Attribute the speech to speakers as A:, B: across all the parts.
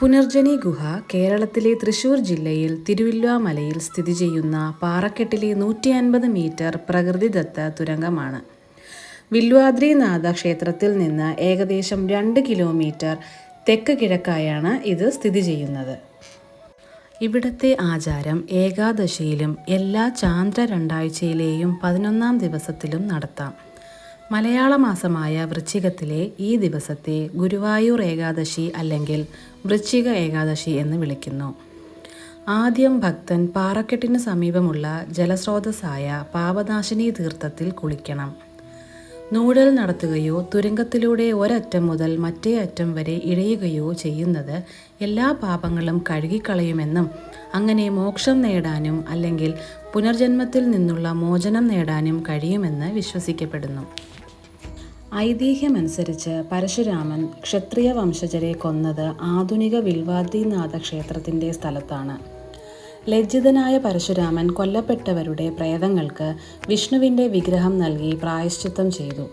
A: പുനർജനി ഗുഹ കേരളത്തിലെ തൃശൂർ ജില്ലയിൽ തിരുവില്ലാമലയിൽ സ്ഥിതി ചെയ്യുന്ന പാറക്കെട്ടിലെ നൂറ്റി അൻപത് മീറ്റർ പ്രകൃതിദത്ത തുരങ്കമാണ്. വില്വാദ്രിനാഥ ക്ഷേത്രത്തിൽ നിന്ന് ഏകദേശം രണ്ട് കിലോമീറ്റർ തെക്ക് കിഴക്കായാണ് ഇത് സ്ഥിതി ചെയ്യുന്നത്. ഇവിടത്തെ ആചാരം ഏകാദശിയിലും എല്ലാ ചാന്ദ്ര രണ്ടാഴ്ചയിലെയും പതിനൊന്നാം ദിവസത്തിലും നടത്താം. മലയാള മാസമായ വൃശ്ചികത്തിലെ ഈ ദിവസത്തെ ഗുരുവായൂർ ഏകാദശി അല്ലെങ്കിൽ വൃശ്ചിക ഏകാദശി എന്ന് വിളിക്കുന്നു. ആദ്യം ഭക്തൻ പാറക്കെട്ടിന് സമീപമുള്ള ജലസ്രോതസ്സായ പാപനാശിനി തീർത്ഥത്തിൽ കുളിക്കണം. നൂഴൽ നടത്തുകയോ തുരങ്കത്തിലൂടെ ഒരറ്റം മുതൽ മറ്റേ അറ്റം വരെ ഇഴയുകയോ ചെയ്യുന്നത് എല്ലാ പാപങ്ങളും കഴുകിക്കളയുമെന്നും അങ്ങനെ മോക്ഷം നേടാനും അല്ലെങ്കിൽ പുനർജന്മത്തിൽ നിന്നുള്ള മോചനം നേടാനും കഴിയുമെന്ന് വിശ്വസിക്കപ്പെടുന്നു. ഐതിഹ്യമനുസരിച്ച് പരശുരാമൻ ക്ഷത്രിയ വംശജരെ കൊന്നത് ആധുനിക വിൽവാദിനാഥ ക്ഷേത്രത്തിന്റെ സ്ഥലത്താണ്. ലജ്ജിതനായ പരശുരാമൻ കൊല്ലപ്പെട്ടവരുടെ പ്രേതങ്ങൾക്ക് വിഷ്ണുവിന്റെ വിഗ്രഹം നൽകി പ്രായശ്ചിത്തം ചെയ്തു.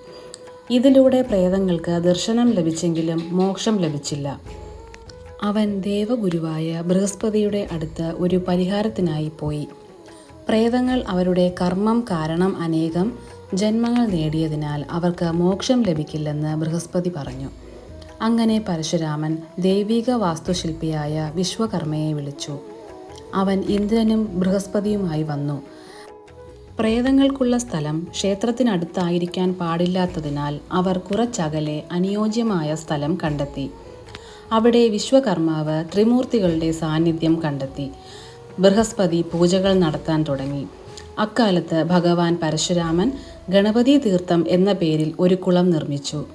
A: ഇതിലൂടെ പ്രേതങ്ങൾക്ക് ദർശനം ലഭിച്ചെങ്കിലും മോക്ഷം ലഭിച്ചില്ല. അവൻ ദേവഗുരുവായ ബൃഹസ്പതിയുടെ അടുത്ത് ഒരു പരിഹാരത്തിനായി പോയി. പ്രേതങ്ങൾ അവരുടെ കർമ്മം കാരണം അനേകം ജന്മങ്ങൾ നേടിയതിനാൽ അവർക്ക് മോക്ഷം ലഭിക്കില്ലെന്ന് ബൃഹസ്പതി പറഞ്ഞു. അങ്ങനെ പരശുരാമൻ ദൈവിക വാസ്തുശില്പിയായ വിശ്വകർമ്മയെ വിളിച്ചു. അവൻ ഇന്ദ്രനും ബൃഹസ്പതിയുമായി വന്നു. പ്രേതങ്ങൾക്കുള്ള സ്ഥലം ക്ഷേത്രത്തിനടുത്തായിരിക്കാൻ പാടില്ലാത്തതിനാൽ അവർ കുറച്ചകലെ അനുയോജ്യമായ സ്ഥലം കണ്ടെത്തി. അവിടെ വിശ്വകർമാവ് ത്രിമൂർത്തികളുടെ സാന്നിധ്യം കണ്ടെത്തി. ബൃഹസ്പതി പൂജകൾ നടത്താൻ തുടങ്ങി. അക്കാലത്ത് ഭഗവാൻ പരശുരാമൻ ഗണപതി തീർത്ഥം എന്ന പേരിൽ ഒരു കുളം നിർമ്മിച്ചു.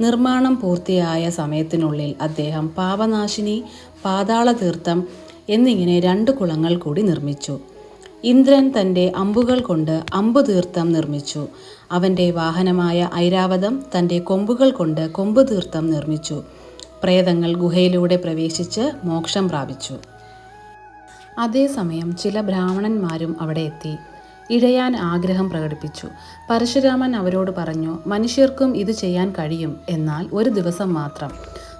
A: നിർമ്മാണം പൂർത്തിയായ സമയത്തിനുള്ളിൽ അദ്ദേഹം പാപനാശിനി പാതാള തീർത്ഥം എന്നിങ്ങനെ രണ്ട് കുളങ്ങൾ കൂടി നിർമ്മിച്ചു. ഇന്ദ്രൻ തന്റെ അമ്പുകൾ കൊണ്ട് അമ്പു തീർത്ഥം നിർമ്മിച്ചു. അവന്റെ വാഹനമായ ഐരാവതം തന്റെ കൊമ്പുകൾ കൊണ്ട് കൊമ്പു തീർത്ഥം നിർമ്മിച്ചു. പ്രേതങ്ങൾ ഗുഹയിലൂടെ പ്രവേശിച്ച് മോക്ഷം പ്രാപിച്ചു. അതേസമയം ചില ബ്രാഹ്മണന്മാരും അവിടെ എത്തി. ഇഴയാൻ ആഗ്രഹം പ്രകടിപ്പിച്ചു. പരശുരാമൻ അവരോട് പറഞ്ഞു മനുഷ്യർക്കും ഇത് ചെയ്യാൻ കഴിയും. എന്നാൽ ഒരു ദിവസം മാത്രം.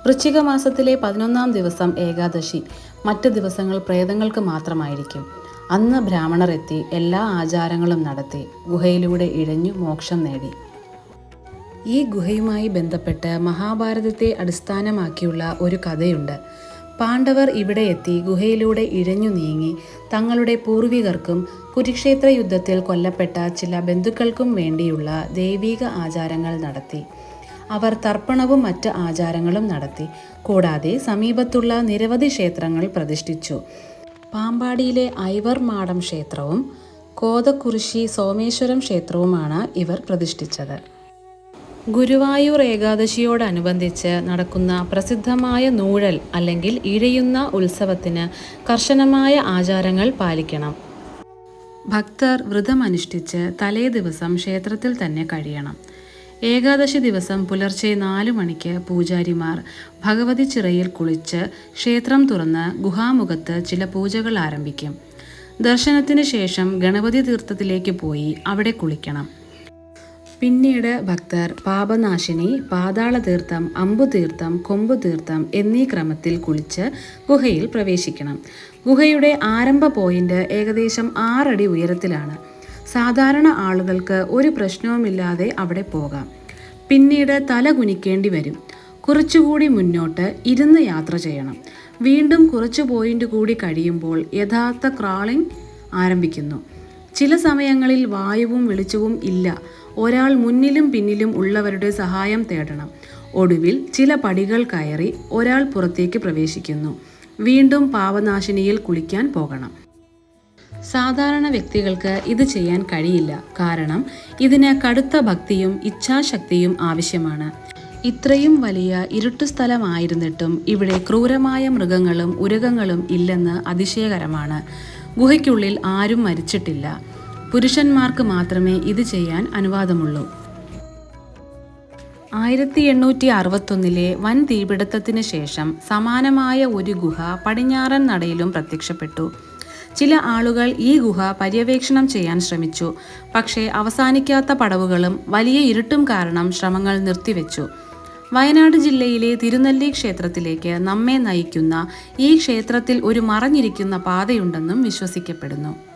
A: വൃശ്ചിക മാസത്തിലെ പതിനൊന്നാം ദിവസം ഏകാദശി. മറ്റ് ദിവസങ്ങൾ പ്രേതങ്ങൾക്ക് മാത്രമായിരിക്കും. അന്ന് ബ്രാഹ്മണർ എത്തി എല്ലാ ആചാരങ്ങളും നടത്തി. ഗുഹയിലൂടെ ഇഴഞ്ഞു മോക്ഷം നേടി. ഈ ഗുഹയുമായി ബന്ധപ്പെട്ട് മഹാഭാരതത്തെ അടിസ്ഥാനമാക്കിയുള്ള ഒരു കഥയുണ്ട്. പാണ്ഡവർ ഇവിടെ എത്തി ഗുഹയിലൂടെ ഇഴഞ്ഞു നീങ്ങി. തങ്ങളുടെ പൂർവികർക്കും കുരുക്ഷേത്ര യുദ്ധത്തിൽ കൊല്ലപ്പെട്ട ചില ബന്ധുക്കൾക്കും വേണ്ടിയുള്ള ദൈവീക ആചാരങ്ങൾ നടത്തി. അവർ തർപ്പണവും മറ്റ് ആചാരങ്ങളും നടത്തി. കൂടാതെ സമീപത്തുള്ള നിരവധി ക്ഷേത്രങ്ങൾ പ്രതിഷ്ഠിച്ചു. പാമ്പാടിയിലെ ഐവർ മാടം ക്ഷേത്രവും കോതക്കുറിശി സോമേശ്വരം ക്ഷേത്രവുമാണ് ഇവർ പ്രതിഷ്ഠിച്ചത്. ഗുരുവായൂർ ഏകാദശിയോടനുബന്ധിച്ച് നടക്കുന്ന പ്രസിദ്ധമായ നൂഴൽ അല്ലെങ്കിൽ ഇഴയുന്ന ഉത്സവത്തിന് കർശനമായ ആചാരങ്ങൾ പാലിക്കണം. ഭക്തർ വ്രതമനുഷ്ഠിച്ച് തലേ ദിവസം ക്ഷേത്രത്തിൽ തന്നെ കഴിയണം. ഏകാദശി ദിവസം പുലർച്ചെ നാലു മണിക്ക് പൂജാരിമാർ ഭഗവതി ചിറയിൽ കുളിച്ച് ക്ഷേത്രം തുറന്ന് ഗുഹാമുഖത്ത് ചില പൂജകൾ ആരംഭിക്കും. ദർശനത്തിന് ശേഷം ഗണപതി തീർത്ഥത്തിലേക്ക് പോയി അവിടെ കുളിക്കണം. പിന്നീട് ഭക്തർ പാപനാശിനി പാതാള തീർത്ഥം അമ്പുതീർത്ഥം കൊമ്പുതീർത്ഥം എന്നീ ക്രമത്തിൽ കുളിച്ച് ഗുഹയിൽ പ്രവേശിക്കണം. ഗുഹയുടെ ആരംഭ പോയിന്റ് ഏകദേശം ആറടി ഉയരത്തിലാണ്. സാധാരണ ആളുകൾക്ക് ഒരു പ്രശ്നവുമില്ലാതെ അവിടെ പോകാം. പിന്നീട് തല കുനിക്കേണ്ടി വരും. കുറച്ചുകൂടി മുന്നോട്ട് ഇരുന്ന് യാത്ര ചെയ്യണം. വീണ്ടും കുറച്ച് പോയിന്റ് കൂടി കഴിയുമ്പോൾ യഥാർത്ഥ ക്രാളിംഗ് ആരംഭിക്കുന്നു. ചില സമയങ്ങളിൽ വായുവും വെളിച്ചവും ഇല്ല. ഒരാൾ മുന്നിലും പിന്നിലും ഉള്ളവരുടെ സഹായം തേടണം. ഒടുവിൽ ചില പടികൾ കയറി ഒരാൾ പുറത്തേക്ക് പ്രവേശിക്കുന്നു. വീണ്ടും പാവനാശിനിയിൽ കുളിക്കാൻ പോകണം. സാധാരണ വ്യക്തികൾക്ക് ഇത് ചെയ്യാൻ കഴിയില്ല. കാരണം ഇതിന് കടുത്ത ഭക്തിയും ഇച്ഛാശക്തിയും ആവശ്യമാണ്. ഇത്രയും വലിയ ഇരുട്ടു സ്ഥലമായിരുന്നിട്ടും ഇവിടെ ക്രൂരമായ മൃഗങ്ങളും ഉരകങ്ങളും ഇല്ലെന്ന് അതിശയകരമാണ്. ഗുഹയ്ക്കുള്ളിൽ ആരും മരിച്ചിട്ടില്ല. പുരുഷന്മാർക്ക് മാത്രമേ ഇത് ചെയ്യാൻ അനുവാദമുള്ളൂ. ആയിരത്തി എണ്ണൂറ്റി അറുപത്തൊന്നിലെ വൻ തീപിടുത്തത്തിന് ശേഷം സമാനമായ ഒരു ഗുഹ പടിഞ്ഞാറൻ നടയിലും പ്രത്യക്ഷപ്പെട്ടു. ചില ആളുകൾ ഈ ഗുഹ പര്യവേക്ഷണം ചെയ്യാൻ ശ്രമിച്ചു. പക്ഷേ അവസാനിക്കാത്ത പടവുകളും വലിയ ഇരുട്ടും കാരണം ശ്രമങ്ങൾ നിർത്തിവെച്ചു. വയനാട് ജില്ലയിലെ തിരുനെല്ലി ക്ഷേത്രത്തിലേക്ക് നമ്മെ നയിക്കുന്ന ഈ ക്ഷേത്രത്തിൽ ഒരു മറഞ്ഞിരിക്കുന്ന പാതയുണ്ടെന്നും വിശ്വസിക്കപ്പെടുന്നു.